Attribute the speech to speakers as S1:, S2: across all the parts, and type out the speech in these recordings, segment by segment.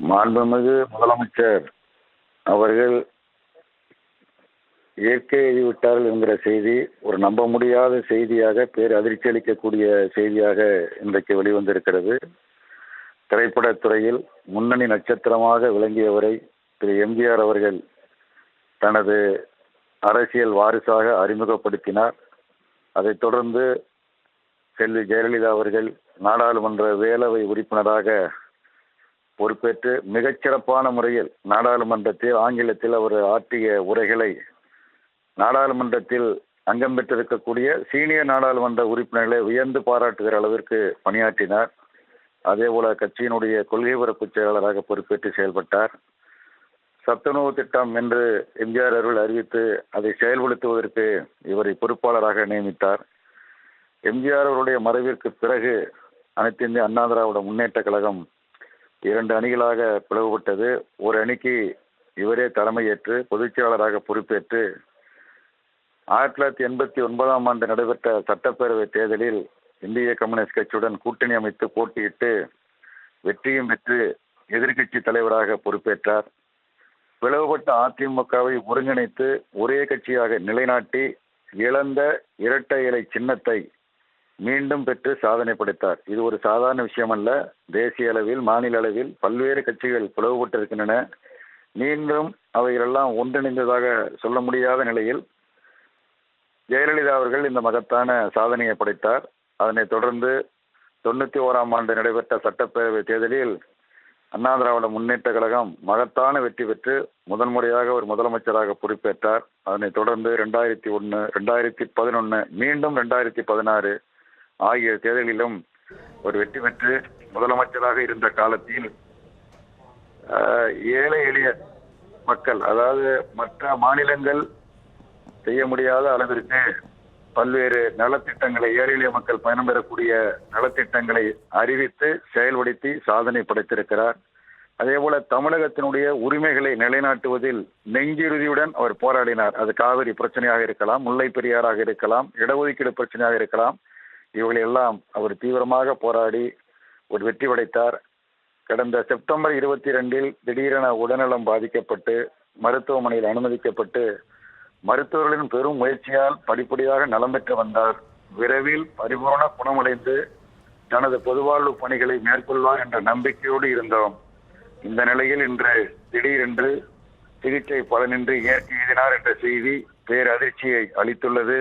S1: மாண்புமிகு முதலமைச்சர் அவர்கள் இயற்கை எழுதிவிட்டார்கள் என்கிற செய்தி ஒரு நம்ப முடியாத செய்தியாக பேர் அதிர்ச்சி அளிக்கக்கூடிய செய்தியாக இன்றைக்கு வெளிவந்திருக்கிறது. திரைப்படத்துறையில் முன்னணி நட்சத்திரமாக விளங்கியவரை திரு எம்ஜிஆர் அவர்கள் தனது அரசியல் வாரிசாக அறிமுகப்படுத்தினார். அதைத் தொடர்ந்து செல்வி ஜெயலலிதா அவர்கள் நாடாளுமன்ற வேலவை உறுப்பினராக பொறுப்பேற்று மிகச்சிறப்பான முறையில் நாடாளுமன்றத்தில் ஆங்கிலத்தில் அவர் ஆற்றிய உரைகளை நாடாளுமன்றத்தில் அங்கம் பெற்றிருக்கக்கூடிய சீனியர் நாடாளுமன்ற உறுப்பினர்களை உயர்ந்து பாராட்டுகிற அளவிற்கு பணியாற்றினார். அதேபோல கட்சியினுடைய கொள்கை பரப்பு செயலாளராக பொறுப்பேற்று செயல்பட்டார். சத்துணவு திட்டம் என்று எம்ஜிஆர் அருள் அறிவித்து அதை செயல்படுத்துவதற்கு இவரை பொறுப்பாளராக நியமித்தார். எம்ஜிஆர் அவருடைய மறைவிற்கு பிறகு அனைத்து இந்திய அண்ணா திராவிட முன்னேற்ற கழகம் இரண்டு அணிகளாக பிளவுபட்டது. ஒரு அணிக்கு இவரே தலைமையேற்று பொதுச் செயலாளராக பொறுப்பேற்று ஆயிரத்தி தொள்ளாயிரத்தி எண்பத்தி ஒன்பதாம் ஆண்டு நடைபெற்ற சட்டப்பேரவை தேர்தலில் இந்திய கம்யூனிஸ்ட் கட்சியுடன் கூட்டணி அமைத்து போட்டியிட்டு வெற்றியும் பெற்று எதிர்க்கட்சி தலைவராக பொறுப்பேற்றார். பிளவுபட்ட அதிமுகவை ஒருங்கிணைத்து ஒரே கட்சியாக நிலைநாட்டி இழந்த இரட்டை இலை சின்னத்தை மீண்டும் பெற்று சாதனை படைத்தார். இது ஒரு சாதாரண விஷயம் அல்ல தேசிய அளவில் மாநில அளவில் பல்வேறு கட்சிகள் பிளவுபட்டிருக்கின்றன. மீண்டும் அவைகளெல்லாம் ஒன்றிணைந்ததாக சொல்ல முடியாத நிலையில் ஜெயலலிதா அவர்கள் இந்த மகத்தான சாதனையை படைத்தார். அதனைத் தொடர்ந்து தொண்ணூத்தி ஓராம் ஆண்டு நடைபெற்ற சட்டப்பேரவை தேர்தலில் அண்ணா திராவிட முன்னேற்ற கழகம் மகத்தான வெற்றி பெற்று முதன்முறையாக ஒரு முதலமைச்சராக பொறுப்பேற்றார். அதனைத் தொடர்ந்து ரெண்டாயிரத்தி ஒன்று ரெண்டாயிரத்தி பதினொன்று மீண்டும் ரெண்டாயிரத்தி பதினாறு ஆகிய தேர்தலிலும் ஒரு வெற்றி பெற்று முதலமைச்சராக இருந்த காலத்தில் ஆஹ், ஏழை எளிய மக்கள் அதாவது மற்ற மாநிலங்கள் செய்ய முடியாத அளவிற்கு பல்வேறு நலத்திட்டங்களை ஏழை எளிய மக்கள் பயணம் பெறக்கூடிய நலத்திட்டங்களை அறிவித்து செயல்படுத்தி சாதனை படைத்திருக்கிறார். அதேபோல தமிழகத்தினுடைய உரிமைகளை நிலைநாட்டுவதில் நெஞ்சுறுதியுடன் அவர் போராடினார். அது காவிரி பிரச்சனையாக இருக்கலாம் முல்லை பெரியாராக இருக்கலாம் இடஒதுக்கீடு பிரச்சனையாக இருக்கலாம் இவைகளை எல்லாம் அவர் தீவிரமாக போராடி ஒரு வெற்றி படைத்தார். கடந்த செப்டம்பர் இருபத்தி ரெண்டில் திடீரென உடல்நலம் பாதிக்கப்பட்டு மருத்துவமனையில் அனுமதிக்கப்பட்டு மருத்துவர்களின் பெரும் முயற்சியால் படிப்படியாக நலம் பெற்று வந்தார். விரைவில் பரிபூர்ண குணமடைந்து தனது பொதுவாழ்வு பணிகளை மேற்கொள்வார் என்ற நம்பிக்கையோடு இருந்தோம். இந்த நிலையில் இன்று திடீரென்று சிகிச்சை பலனின்றி இயற்கை எழுதினார் என்ற செய்தி பேரதிர்ச்சியை அளித்துள்ளது.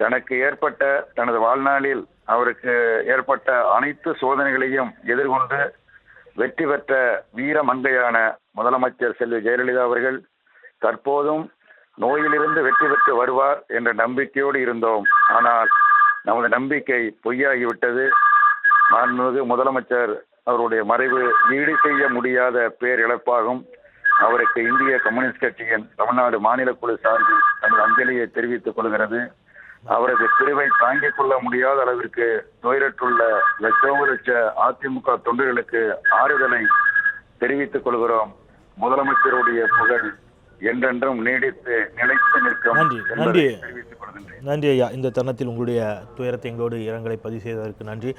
S1: தனக்கு ஏற்பட்ட தனது வாழ்நாளில் அவருக்கு ஏற்பட்ட அனைத்து சோதனைகளையும் எதிர்கொண்டு வெற்றி பெற்ற வீர மங்கையான முதலமைச்சர் செல்வி ஜெயலலிதா அவர்கள் தற்போதும் நோயிலிருந்து வெற்றி பெற்று வருவார் என்ற நம்பிக்கையோடு இருந்தோம். ஆனால் நமது நம்பிக்கை பொய்யாகிவிட்டது. மாண்புமிகு முதலமைச்சர் அவருடைய மறைவு ஈடு செய்ய முடியாத பேரிழப்பாகும். அவருக்கு இந்திய கம்யூனிஸ்ட் கட்சியின் தமிழ்நாடு மாநில குழு சார்பில் தனது அஞ்சலியை தெரிவித்துக் கொள்கிறது. அவரது பிரிவை தாங்கிக் கொள்ள முடியாத அளவிற்கு துயரற்றுள்ள லட்சோப லட்ச அதிமுக தொண்டர்களுக்கு ஆறுதலை தெரிவித்துக் கொள்கிறோம். முதலமைச்சருடைய புகழ் என்றென்றும் நீடித்து நிலைத்து நிற்கும்
S2: நன்றி, நன்றி ஐயா. இந்த தருணத்தில் உங்களுடைய துயரத்தை எங்களோடு இரங்கலை பதிவு செய்ததற்கு நன்றி.